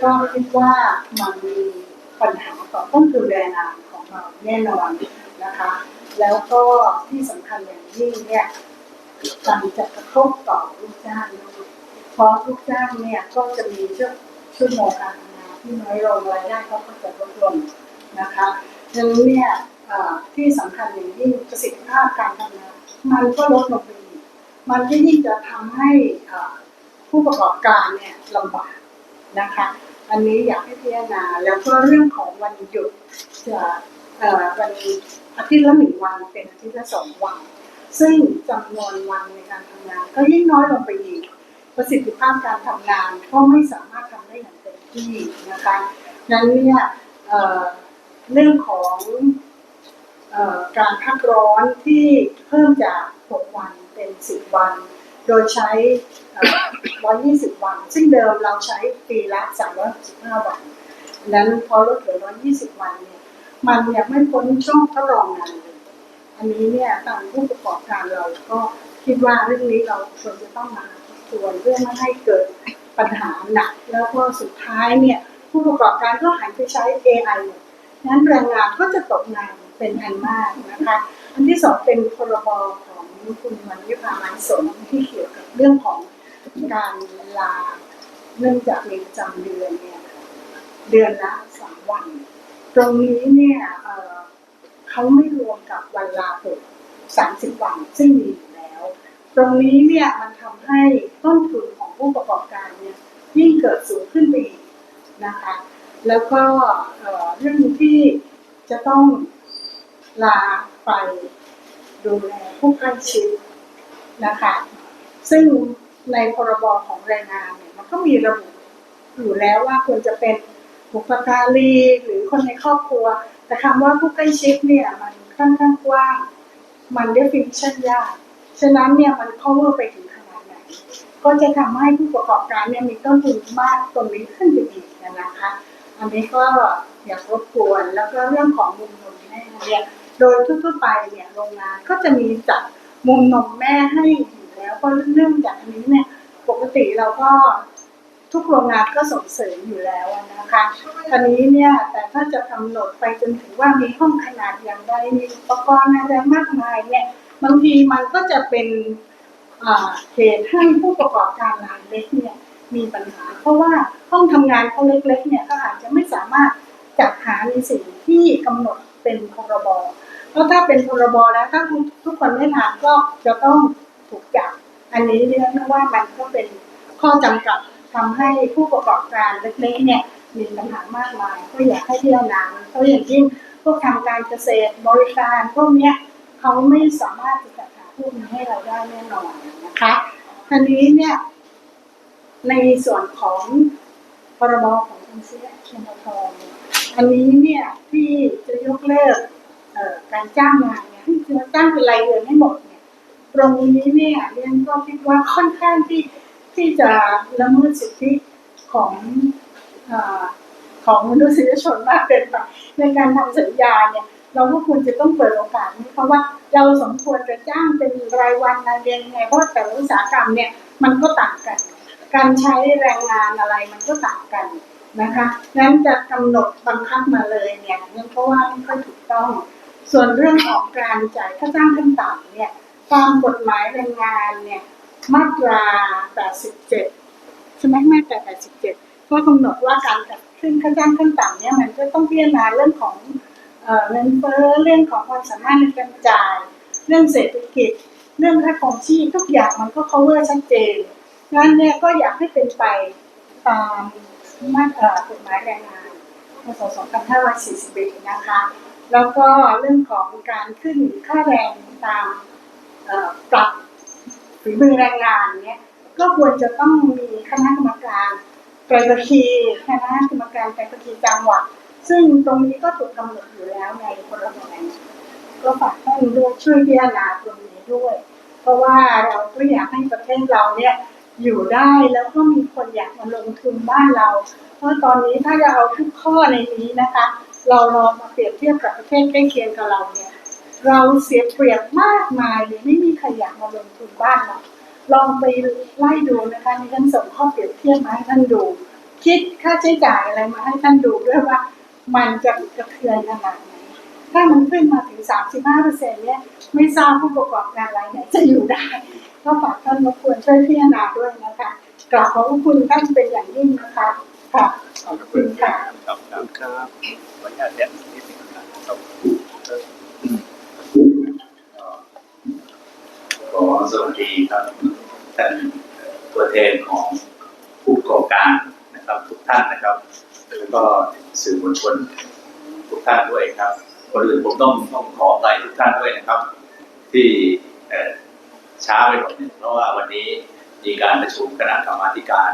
ก็คิดว่ามันมีปัญหาต่อต้นทุนแรงงานของเราแน่นอนนะคะ แล้วก็ที่สำคัญอย่างยิ่งเนี่ยมันจะกระทบต่อลูกจ้างด้วยเพราะลูกจ้างเนี่ยก็จะมีชั่วชั่วโมงการทำงานที่น้อยลงรายได้เขาก็จะลดลงนะคะดังนั้นเนี่ยที่สำคัญอย่างยิ่งประสิทธิภาพการทำงานมันก็ลดลงไปอีกมันก็ยิ่งจะทำให้ผู้ประกอบการเนี่ยลำบาก นะคะ อันนี้อยากให้พิจารณาแล้วก็เรื่องของวันหยุดจะเอ่อวันอาทิตย์ละหนึ่งวันเป็นอาทิตย์ละสองวัน ซึ่งจำนวนวันในการทำงาน ก็ยิ่งน้อยลงไปอีก ประสิทธิภาพการทำงานก็ไม่สามารถทำได้อย่างเต็มที่นะคะนั้นเนี่ยเอ่อเรื่องของเอ่อการพักร้อนที่เพิ่มจาก 6 วันเป็น 10 วัน โดยใช้เอ่อ120 วัน ซึ่งเดิมเราใช้ปีละ 365 วันนั้นพอลดเหลือ 120 วันเนี่ยมันยังไม่พ้นช่วงทดลองงานเลยอันนี้เนี่ยทางผู้ประกอบการเราก็คิดว่าเรื่องนี้เราควรจะต้องมาทบทวนเพื่อไม่ให้เกิดปัญหาหนัก แล้วก็สุดท้ายเนี่ยผู้ประกอบการก็หันไปใช้ AI หมดงั้นแรงงานก็จะตกงานเป็นอันมากนะคะ อันที่สองเป็นพรบข องคุณมันวิภามันสนที่เกี่ยวกับเรื่องของการลาเนื่องจากมีประจำเดือนเนี่ยเดือนละสามวัน ตรงนี้เนี่ยเเขาไม่รวมกับวันลาป่วย30วันซึ่งมีอยู่แล้ว ตรงนี้เนี่ยมันทำให้ต้นทุนของผู้ประกอบการเนี่ยยิ่งเกิดสูงขึ้นไปอีกนะคะ แล้วก็เเรื่องที่จะต้องลาไป ดูแลผู้ใกล้ชิดนะคะ ซึ่งในพรบของแรงงานเนี่ยมันก็มีระบุอยู่แล้วว่าควรจะเป็นบุพการีหรือคนในครอบครัว แต่คำว่าผู้ใกล้ชิดเนี่ยมันค่อนข้างกว้างมัน definition ยาก ฉะนั้นเนี่ยมัน cover ไปถึงขนาดไหน ก็จะทำให้ผู้ประกอบการเนี่ยมีต้นทุนมากตรงนี้ขึ้นไปอีกนะคะ อันนี้ก็อยากรบกวนแล้วก็เรื่องของมุมนมแม่เนี่ย โดยทั่วๆไปเนี่ยโรงงานก็จะมีจัดมุมนมแม่ให้อยู่แล้วก็เรื่องจากอันนี้เนี่ยปกติเราก็ทุกโรงงานก็ส่งเสริมอยู่แล้วนะคะอันนี้เนี่ยแต่ถ้าจะกำหนดไปจนถึงว่ามีห้องขนาดอย่างไรมีอุปกรณ์อะไรมากมายเนี่ยบางทีมันก็จะเป็นเหตุให้ผู้ประกอบการรายเล็กเนี่ยมีปัญหา เพราะว่าห้องทำงานเขาเล็กๆเนี่ยก็อาจจะไม่สามารถจัดหาในสิ่งที่กำหนด เป็นพรบเพราะถ้าเป็นพรบแล้วถ้าทุกคนไม่ทำก็จะต้องถูกจับ อันนี้เรียกว่ามันก็เป็นข้อจำกัดทำให้ผู้ประกอบการเล็กๆเนี่ยมีปัญหามากมาย ก็อยากให้เที่ยวนาเพราะอย่างยิ่งพวกทำการเกษตรบริการพวกเนี้ยเขาไม่สามารถจะจัดหาพวกนี้ให้เราได้แน่นอนนะคะทีนี้เนี่ยในส่วนของพรบของกรุงเทพชนทอง อันนี้เนี่ยที่จะยกเลิกการจ้างงานเนี่ยที่จะจ้างเป็นรายเดือนให้หมดเนี่ยตรงนี้เนี่ยเรียนก็คิดว่าค่อนข้างที่ที่จะละเมิดสิทธิของอของมนุษยชนมากเกินไปในการทำสัญญาเนี่ยเราก็ควรจะต้องเปิดโอกาสนี้เพราะว่าเราสมควรจะจ้างเป็นรายวันรายเดือนยังไงเพราะแต่ละอุตสาหกรรมเนี่ยมันก็ต่างกัน การใช้แรงงานอะไรมันก็ต่างกัน นะคะนั้นจะกำหนดบังคับมาเลยเนี่ยนั่นเพราะว่าไม่ค่อยถูกต้อง ส่วนเรื่องของการจ่ายค่าจ้างขั้นต่ำเนี่ยตามกฎหมายแรงงานเนี่ยมาตรา 87 ใช่ไหมมาตรา 87 ก็กำหนดว่าการจัดขึ้นค่าจ้างขั้นต่ำเนี่ยมันก็ต้องพิจารณาเรื่องของเอ่อเงินเฟ้อเรื่องของความสามารถในการจ่าย เรื่องเศรษฐกิจ เรื่องค่าครองชีพทุกอย่างมันก็ cover ชัดเจนงั้นเนี่ยก็อยากให้เป็นไปตาม มาตรากฎหมายแรงงานพศ2541นะคะ แล้วก็เรื่องของการขึ้นค่าแรงตามปรับฝีมือแรงงานเนี่ยก็ควรจะต้องมีคณะกรรมการไตรภคีคณะกรรมการไตรภคีจังหวัด ซึ่งตรงนี้ก็ถูกกำหนดอยู่แล้วในพรบแรงงานก็ฝากท่านด้วยช่วยพิจารณาตรงนี้ด้วย เพราะว่าเราก็อยากให้ประเทศเราเนี่ย อยู่ได้แล้วก็มีคนอยากมาลงทุนบ้านเรา เพราะตอนนี้ถ้าจะเอาทุกข้อในนี้นะคะ เราลองมาเปรียบเทียบกับประเทศใกล้เคียงกับเราเนี่ย เราเสียเปรียบมากมายเลยไม่มีใครอยากมาลงทุนบ้านเราลองไปไล่ดูนะคะในท่านส่งข้อเปรียบเทียบมาให้ท่านดู คิดค่าใช้จ่ายอะไรมาให้ท่านดูด้วยว่ามันจะกระเทือนขนาดไหนถ้ามันขึ้นมาถึง 35เปอร์เซ็นเนี่ยไม่ทราบผู้ประกอบการรายไหนจะอยู่ได้ ก็ฝากท่านรบกวนช่วยพิจารณาด้วยนะคะกราบขอบพระคุณท่านเป็นอย่างยิ่งนะคะค่ะขอบคุณค่ะครับครับครับขออนุญาตแจ้งนิดหนึงครับขอสวัสดีครับท่านตัวแทนของผู้ประกอบการนะครับทุกท่านนะครับแล้วก็สื่อมวลชนทุกท่านด้วยครับก่อนอื่นผมต้องต้องขออภัยทุกท่านด้วยนะครับ ที่เอ่อ ช้าไปหน่อยหนึงเพราะว่าวันนี้มีการประชุมคณะกรรมาการ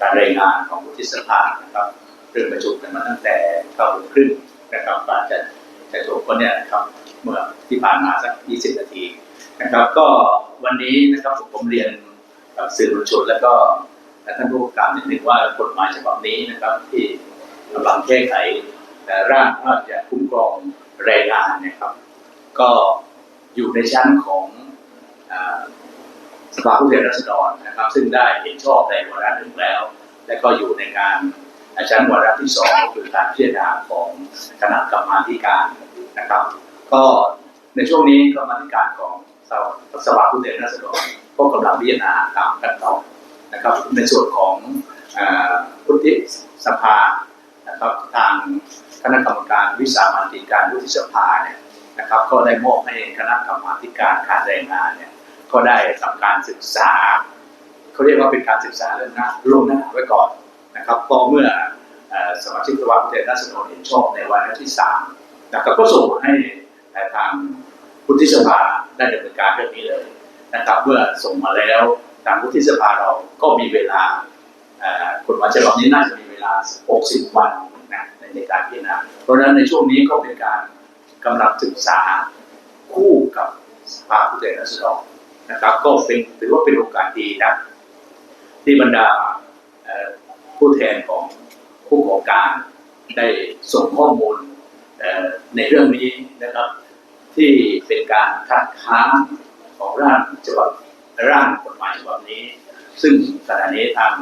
การรายงานของวุฒิสภานะครับเริ่มประชุมกันมาตั้งแต่เก้าโมงครึ่งนะครับกว่าจะจะจบก็เนี่ยนะครับเมื่อที่ผ่านมาสัก 20 นาทีนะครับ ก็วันนี้นะครับผมเรียนกับสื่อมวลชนแล้วก็ท่านผู้การนิดหนึ่งว่ากฎหมายฉบับนี้นะครับ ที่กำลังแก้ไขเอ่ร่างพระราชคุ้มครองแรงงานนะครับ ก็อยู่ในชั้นของ สภาผู้แทนราษฎรนะครับ ซึ่งได้เห็นชอบในวาระหนึ่งแล้ว และก็อยู่ในการชั้นวาระที่สองก็คือการพิจารณาของคณะกรรมาธิการนะครับ ก็ในช่วงนี้กรรมาธิการของสภาผู้แทนราษฎรก็กำลังพิจารณาตามขั้นตอนนะครับ ในส่วนของเอ่อวุฒิสภานะครับทางคณะกรรมการวิสามัญติการวุฒิสภาเนี่ยนะครับ ก็ได้มอบให้คณะกรรมาธิการการแรงงานเนี่ย ก็ได้ทำการศึกษาเขาเรียกว่าเป็นการศึกษาเรื่องหน้าล่วงหน้าไว้ก่อนนะครับก็เมื่ออสมาชิกสภาผู้แทนราษฎรเห็นชอบในวาระที่สามนะครับก็ส่งมาให้ทางพุทธิสภาได้ดำเนินการเรื่องนี้เลยนะครับเมื่อส่งมาแล้วทางพุทธิสภาเราก็มีเวลากฎหมายฉบับนี้น่าจะมีเวลา 60 วันนะในการพิจารณาเพราะฉะนั้นในช่วงนี้ก็เป็นการกำลังศึกษาคู่กับสภาผู้แทนราษฎร นะครับ ก็เป็นถือว่าเป็นโอกาสดีนะที่บรรดาผู้แทนของผู้ประกอบการได้ส่งข้อมูลในเรื่องนี้นะครับ ที่เป็นการคัดค้านของร่างฉบับร่างกฎหมายฉบับนี้ ซึ่งขณะนี้ทาง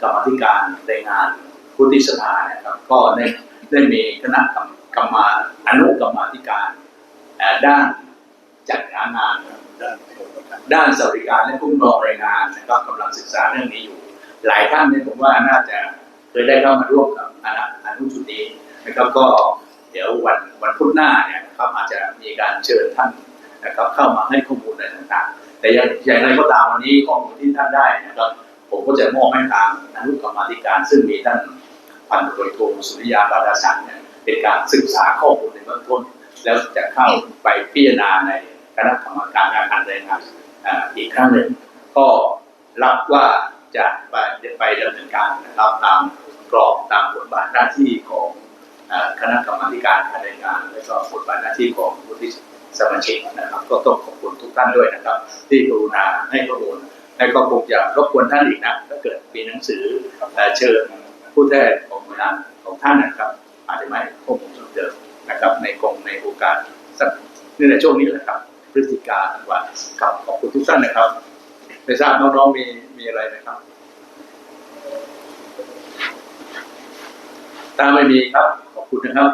กรรมธิการแรงงานผู้ที่สภานะครับ ก็ได้ได้มีคณะกรรมกรรมาอนุกรรมาธิการด้านจัดหางานด้าน ด้านสวัสดิการและคุ้มครองแรงงานนะครับกำลังศึกษาเรื่องนี้อยู่ หลายท่านเนี่ยผมว่าน่าจะเคยได้เข้ามาร่วมกับอนุอนุชุดนี้นะครับก็เดี๋ยววันวันพุธหน้าเนี่ยนะครับอาจจะมีการเชิญท่านนะครับเข้ามาให้ข้อมูลอะไรต่างๆ แต่อย่างอย่างไรก็ตามวันนี้ข้อมูลที่ท่านได้นะครับผมก็จะมอบให้ทางอนุกรรมาธิการ ซึ่งมีท่านพันตำรวจโทสุริยาบาดาสันเนี่ยเป็นการศึกษาข้อมูลในเบื้องต้น แล้วจะเข้าไปพิจารณาในคณะกรรมการการแรงงาน อีกครั้งหนึ่งก็รับว่าจะไปไปดำเนินการนะครับตามกรอบตามบทบาทหน้าที่ของคณะกรรมการการแรงงานและก็บทบาทหน้าที่ของผู้ที่สมาชิกนะครับ ก็ต้องขอบคุณทุกท่านด้วยนะครับ ที่กรุณาให้ข้อมูลและก็คงจะรบกวนท่านอีกนะถ้าเกิดมีหนังสือเอ่อเชิญผู้แทนของงานของท่านนะครับ อาจจะไม่ข้อมูลเพิ่มเติมนะครับ ในกรงในโอกาสสักนี่ในช่วงนี้แหละครับ พฤศจิกาธันวาครับขอบคุณทุกท่านนะครับไม่ทราบน้องๆมีมีอะไรไหมครับถ้าไม่มีครับ ขอบคุณนะครับ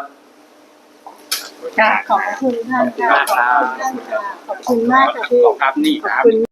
ค่ะขอบพระคุณท่านค่ะขอบคุณท่านค่ะขอบคุณมากค่ะพี่ขอบครับนี่ขอบครับคุณ